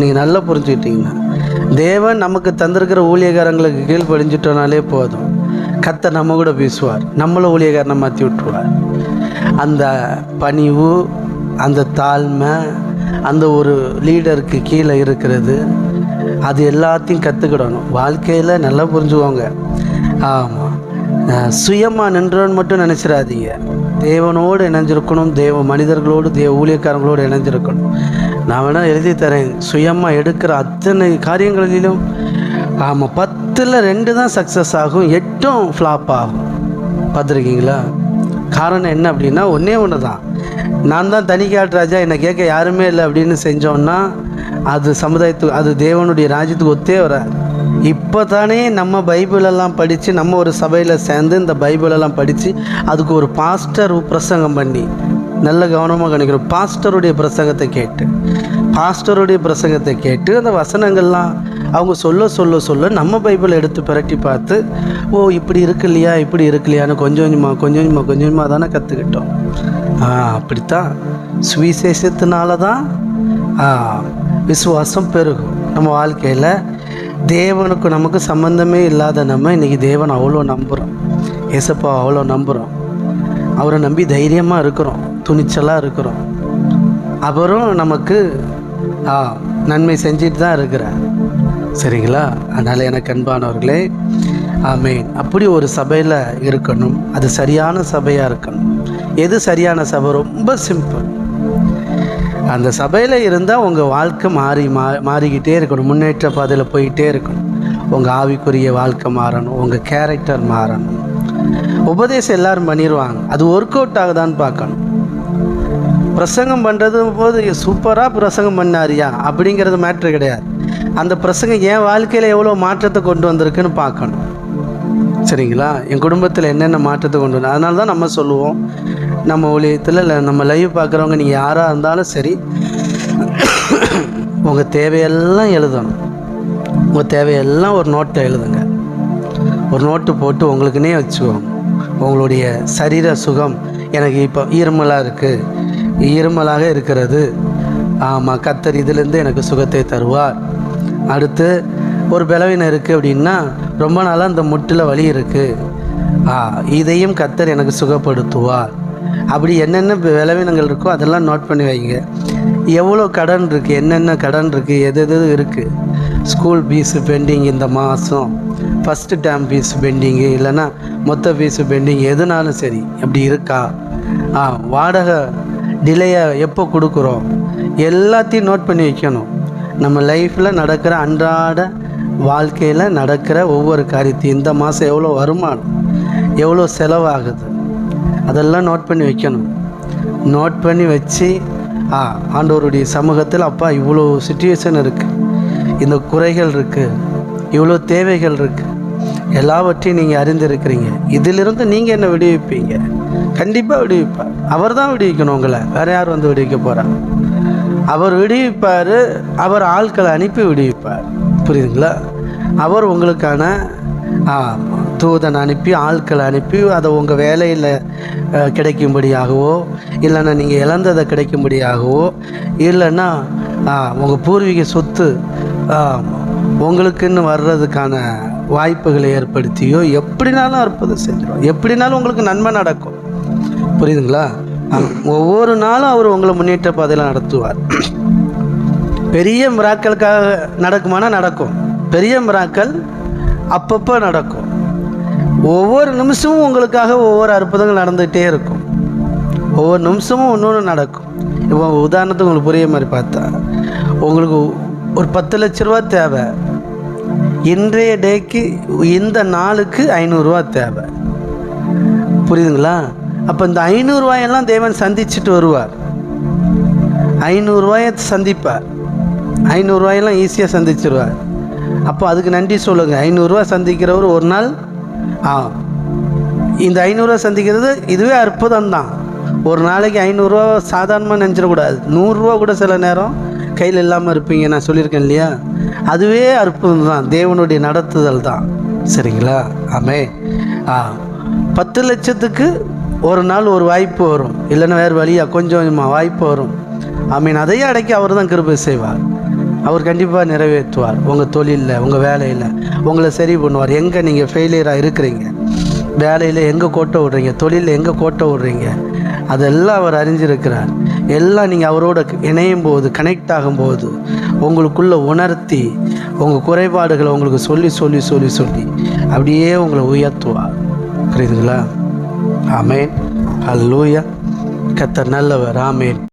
நீங்கள் நல்லா புரிஞ்சுக்கிட்டீங்கன்னா தேவன் நமக்கு தந்திருக்கிற ஊழியக்காரங்களுக்கு கீழ் படிஞ்சிட்டோனாலே போதும். கத்த நம்ம கூட பேசுவார். நம்மளும் ஊழியக்காரனை மாற்றி விட்டுருவார். அந்த பணிவு அந்த தாழ்மை அந்த ஒரு லீடருக்கு கீழே இருக்கிறது அது எல்லாத்தையும் கற்றுக்கிடணும் வாழ்க்கையில் நல்லா புரிஞ்சுக்கோங்க. ஆமாம் சுயமாக நின்றோன்னு மட்டும் நினச்சிடாதீங்க தேவனோடு இணைஞ்சிருக்கணும் தேவ மனிதர்களோடு தேவ ஊழியக்காரங்களோடு இணைஞ்சிருக்கணும். நான் வேணால் எழுதி தரேன். சுயமாக எடுக்கிற அத்தனை காரியங்களிலும் ஆமாம் பத்தில் ரெண்டு தான் சக்ஸஸ் ஆகும். எட்டும் ஃப்ளாப் ஆகும். பார்த்துருக்கீங்களா? காரணம் என்ன அப்படின்னா ஒன்றே ஒன்று தான். நான் தான் தனிக்காட்டு ராஜா என்னை கேட்க யாருமே இல்லை அப்படின்னு செஞ்சோன்னா அது சமுதாயத்துக்கு அது தேவனுடைய ராஜ்யத்துக்கு ஒத்தே வராது. இப்போ தானே நம்ம பைபிளெல்லாம் படித்து நம்ம ஒரு சபையில் சேர்ந்து இந்த பைபிளெல்லாம் படித்து அதுக்கு ஒரு பாஸ்டர் பிரசங்கம் பண்ணி நல்ல கவனமாக கணிக்கிறோம் பாஸ்டருடைய பிரசங்கத்தை கேட்டு பாஸ்டருடைய பிரசங்கத்தை கேட்டு அந்த வசனங்கள்லாம் அவங்க சொல்ல சொல்ல சொல்ல நம்ம பைபிளை எடுத்து பிரட்டி பார்த்து ஓ இப்படி இருக்கு இல்லையா இப்படி இருக்கு இல்லையான்னு கொஞ்சம் கொஞ்சமாக கொஞ்சம் கொஞ்சமாக கொஞ்சம் கொஞ்சமாக தானே கற்றுக்கிட்டோம் ஆ அப்படித்தான் சுவிசேஷத்தினால தான் விசுவாசம் பெருகும். நம்ம வாழ்க்கையில் தேவனுக்கு நமக்கு சம்மந்தமே இல்லாத நம்ம இன்றைக்கி தேவன் அவ்வளோ நம்புகிறோம் ஏசப்பா அவ்வளோ நம்புகிறோம் அவரை நம்பி தைரியமாக இருக்கிறோம். துணிச்சலாக இருக்கிறோம். அவரும் நமக்கு ஆ, நன்மை செஞ்சுட்டு தான் இருக்கிறார் சரிங்களா? அதனால் எனக்கு அன்பானவர்களே ஆமேன். அப்படி ஒரு சபையில் இருக்கணும். அது சரியான சபையாக இருக்கணும். எது சரியான சபை? ரொம்ப சிம்பிள். அந்த சபையில் இருந்தால் உங்கள் வாழ்க்கை மாறி மா மாறிக்கிட்டே இருக்கணும். முன்னேற்ற பாதையில் போயிட்டே இருக்கணும். உங்கள் ஆவிக்குரிய வாழ்க்கை மாறணும். உங்கள் கேரக்டர் மாறணும். உபதேசம் எல்லாரும் பண்ணிடுவாங்க அது ஒர்க் அவுட் ஆகுதான்னு பார்க்கணும். பிரசங்கம் பண்ணுறது போது சூப்பராக பிரசங்கம் பண்ணாரியா அப்படிங்கிறது மேட்ரு கிடையாது. அந்த பிரசங்கம் என் வாழ்க்கையில் எவ்வளோ மாற்றத்தை கொண்டு வந்திருக்குன்னு பார்க்கணும். சரிங்களா? என் குடும்பத்தில் என்னென்ன மாற்றத்தை கொண்டு வந்து அதனால தான் நம்ம சொல்லுவோம். நம்ம ஊழியத்தில் இல்லை நம்ம லைவ் பார்க்குறவங்க நீங்கள் யாராக இருந்தாலும் சரி உங்கள் தேவையெல்லாம் எழுதணும். உங்கள் தேவையெல்லாம் ஒரு நோட்டை எழுதுங்க. ஒரு நோட்டு போட்டு உங்களுக்குன்னே வச்சுக்கோங்க. உங்களுடைய சரீர சுகம் எனக்கு இப்போ ஈரமலாக இருக்குது இருமலாக இருக்கிறது. ஆமாம் கத்தர் இதிலேருந்து எனக்கு சுகத்தை தருவார். அடுத்து ஒரு பலவீனம் இருக்குது அப்படின்னா ரொம்ப நாளாக அந்த முட்டில் வலி இருக்குது ஆ இதையும் கத்தர் எனக்கு சுகப்படுத்துவார். அப்படி என்னென்ன விளவினங்கள் இருக்கோ அதெல்லாம் நோட் பண்ணி வைங்க. எவ்வளோ கடன் இருக்குது என்னென்ன கடன் இருக்குது எது எது இருக்குது ஸ்கூல் ஃபீஸு பெண்டிங் இந்த மாதம் ஃபஸ்ட்டு டேம் ஃபீஸ் பெண்டிங்கு இல்லைன்னா மொத்த ஃபீஸு பெண்டிங் எதுனாலும் சரி அப்படி இருக்கா? ஆ வாடகை டிலேயை எப்போ கொடுக்குறோம்? எல்லாத்தையும் நோட் பண்ணி வைக்கணும். நம்ம லைஃப்பில் நடக்கிற அன்றாட வாழ்க்கையில் நடக்கிற ஒவ்வொரு காரியத்தையும் இந்த மாதம் எவ்வளோ வருமானம் எவ்வளோ செலவாகுது அதெல்லாம் நோட் பண்ணி வைக்கணும். நோட் பண்ணி வச்சு ஆ ஆண்டவருடைய சமூகத்தில் அப்பா இவ்வளோ சுச்சுவேஷன் இருக்குது இந்த குறைகள் இருக்குது இவ்வளோ தேவைகள் இருக்குது எல்லாவற்றையும் நீங்கள் அறிந்திருக்கிறீங்க. இதிலிருந்து நீங்கள் என்ன விடுவிப்பீங்க? கண்டிப்பாக விடுவிப்பார் அவர் தான் விடுவிக்கணும் உங்களை. வேறு யார் வந்து விடுவிக்க போகிறா அவர் விடுவிப்பார் அவர் ஆட்களை அனுப்பி விடுவிப்பார். புரியுதுங்களா? அவர் உங்களுக்கான தூதன் அனுப்பி ஆட்களை அனுப்பி அதை உங்கள் வேலையில் கிடைக்கும்படியாகவோ இல்லைன்னா நீங்கள் இழந்ததை கிடைக்கும்படியாகவோ இல்லைன்னா உங்கள் பூர்வீக சொத்து உங்களுக்குன்னு வர்றதுக்கான வாய்ப்புகளை ஏற்படுத்தியோ எப்படினாலும் அற்புதம் செஞ்சிடும் எப்படினாலும் உங்களுக்கு நன்மை நடக்கும். புரியுதுங்களா? ஒவ்வொரு நாளும் அவர் உங்களை முன்னேற்ற பாதையில் நடத்துவார். பெரிய மிராக்களுக்காக நடக்குமானா நடக்கும். பெரிய மிராக்கள் அப்பப்போ நடக்கும். ஒவ்வொரு நிமிஷமும் உங்களுக்காக ஒவ்வொரு அற்புதங்கள் நடந்துகிட்டே இருக்கும். ஒவ்வொரு நிமிஷமும் ஒன்று ஒன்று நடக்கும். இப்போ உதாரணத்துக்கு உங்களுக்கு புரிய மாதிரி பார்த்தா உங்களுக்கு ஒரு பத்து லட்ச ரூபா தேவை. இன்றைய டேக்கு இந்த நாளுக்கு ஐநூறுரூவா தேவை. புரியுதுங்களா? அப்போ இந்த ஐநூறுரூவாயெல்லாம் தேவன் சந்திச்சுட்டு வருவார். ஐநூறுரூவாயை சந்திப்பார். ஐநூறுரூவாயெல்லாம் ஈஸியாக சந்திச்சிருவார். அப்போ அதுக்கு நன்றி சொல்லுங்கள் ஐநூறுரூவா சந்திக்கிறவர் ஒரு நாள் ஆ இந்த ஐநூறுரூவா சந்திக்கிறது இதுவே அற்புதம் தான் ஒரு நாளைக்கு ஐநூறுரூவா சாதாரணமாக நினச்சிடக்கூடாது. நூறுரூவா கூட சில நேரம் கையில் இல்லாமல் இருப்பீங்க நான் சொல்லியிருக்கேன் இல்லையா? அதுவே அற்புதம் தான் தேவனுடைய நடத்துதல் தான் சரிங்களா? ஆமே ஆ பத்து லட்சத்துக்கு ஒரு நாள் ஒரு வாய்ப்பு வரும். இல்லைன்னா வேறு வழியாக கொஞ்சம் கொஞ்சமாக வாய்ப்பு வரும். ஐ மீன் அதையே அடைக்க அவர் தான் கிருபை செய்வார். அவர் கண்டிப்பாக நிறைவேற்றுவார். உங்கள் தொழிலில் உங்கள் வேலையில். உங்களை சரி பண்ணுவார். எங்கே நீங்கள் ஃபெயிலியராக இருக்கிறீங்க? வேலையில் எங்கே கோட்டை விடுறீங்க? தொழிலில் எங்கே கோட்டை விடுறீங்க? அதெல்லாம் அவர் அறிஞ்சிருக்கிறார். எல்லாம் நீங்கள் அவரோட இணையும் போது கனெக்ட் ஆகும்போது உங்களுக்குள்ளே உணர்த்தி உங்கள் குறைபாடுகளை உங்களுக்கு சொல்லி சொல்லி சொல்லி சொல்லி அப்படியே உங்களை உயர்த்துவார். புரியுதுங்களா? ஆமேன். அல்லூயா கத்த நல்லவர். ஆமேன்.